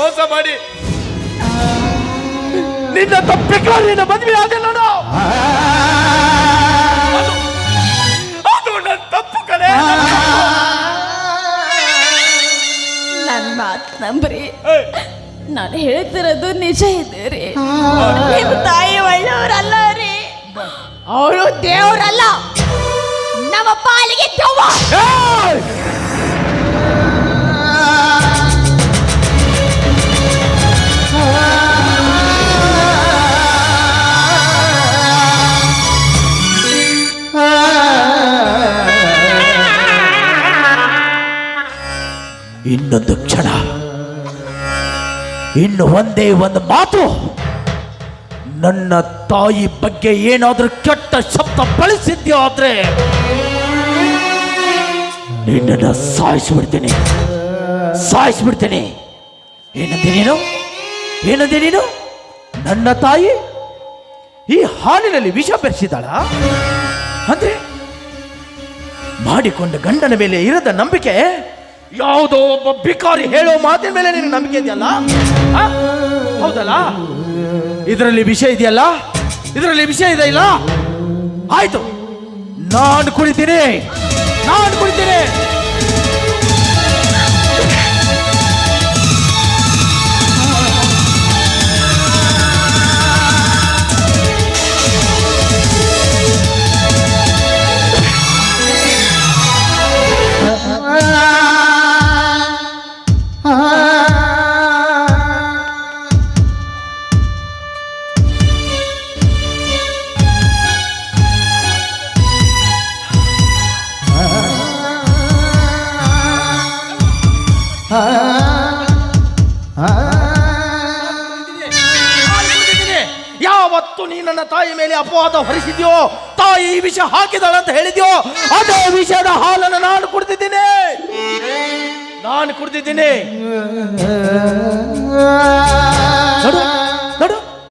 ಮೋಸ ಮಾಡಿ. ನಿನ್ನ ತಪ್ಪಿಕಾರಿನ ಮದುವೆ ಆದ ನೋಡು. ಅದು ನನ್ನ ತಪ್ಪು ಕಲೆ ನನ್ನ ಮಾತು ನಂಬ್ರಿ. ನಾನು ಹೇಳ್ತಿರೋದು ನಿಜ ಇದೆ ರೀ. ನಿಮ್ಮ ತಾಯಿ ಒಳ್ಳೆಯವರಲ್ಲ ರೀ. ಅವರು ದೇವರಲ್ಲ. ನಮ್ಮ ಪಾಲಿಗೆ ದೆವ್ವ ಇನ್ನೊಂದು ಕ್ಷಣ. ಇನ್ನು ಒಂದೇ ಒಂದು ಮಾತು. ನನ್ನ ತಾಯಿ ಬಗ್ಗೆ ಏನಾದರೂ ಕೆಟ್ಟ ಶಬ್ದ ಬಳಸಿದ್ಯೋ ಆದ್ರೆ ನಿನ್ನನ್ನು ಸಾಯಿಸ್ಬಿಡ್ತೀನಿ. ಸಾಯಿಸ್ಬಿಡ್ತೀನಿ. ಏನಂದೆ ನೀನು? ಏನಂದೆ ನೀನು? ನನ್ನ ತಾಯಿ ಈ ಹಾಲಿನಲ್ಲಿ ವಿಷ ಬೆರೆಸಿದಾಳ? ಅಂದ್ರೆ ಮಾಡಿಕೊಂಡ ಗಂಡನ ಮೇಲೆ ಇರದ ನಂಬಿಕೆ ಯಾವುದೋ ಒಬ್ಬ ಬಿಕಾರಿ ಹೇಳೋ ಮಾತಿನ ಮೇಲೆ ನಿನಗೆ ನಂಬಿಕೆ ಇದೆಯಲ್ಲ? ಹೌದಲ್ಲ? ಇದರಲ್ಲಿ ವಿಷಯ ಇದೆಯಲ್ಲ? ಇದರಲ್ಲಿ ವಿಷಯ ಇದೆ ಇಲ್ಲ? ಆಯ್ತು. ನಾನು ಕುಡಿತೀನಿ ನಾನು ಕುಡಿತೀನಿ ಯಾವತ್ತು ನೀ ನನ್ನ ತಾಯಿ ಮೇಲೆ ಅಪವಾದ ಹೊರಿಸಿದ್ಯೋ, ತಾಯಿ ಈ ವಿಷ ಹಾಕಿದಳ ಅಂತ ಹೇಳಿದ್ಯೋ, ಅದೇ ವಿಷಯದ ಹಾಲನ್ನು ನಾನು ಕುಡಿದಿದ್ದೀನಿ. ನಾನು ಕುಡ್ದಿದ್ದೀನಿ.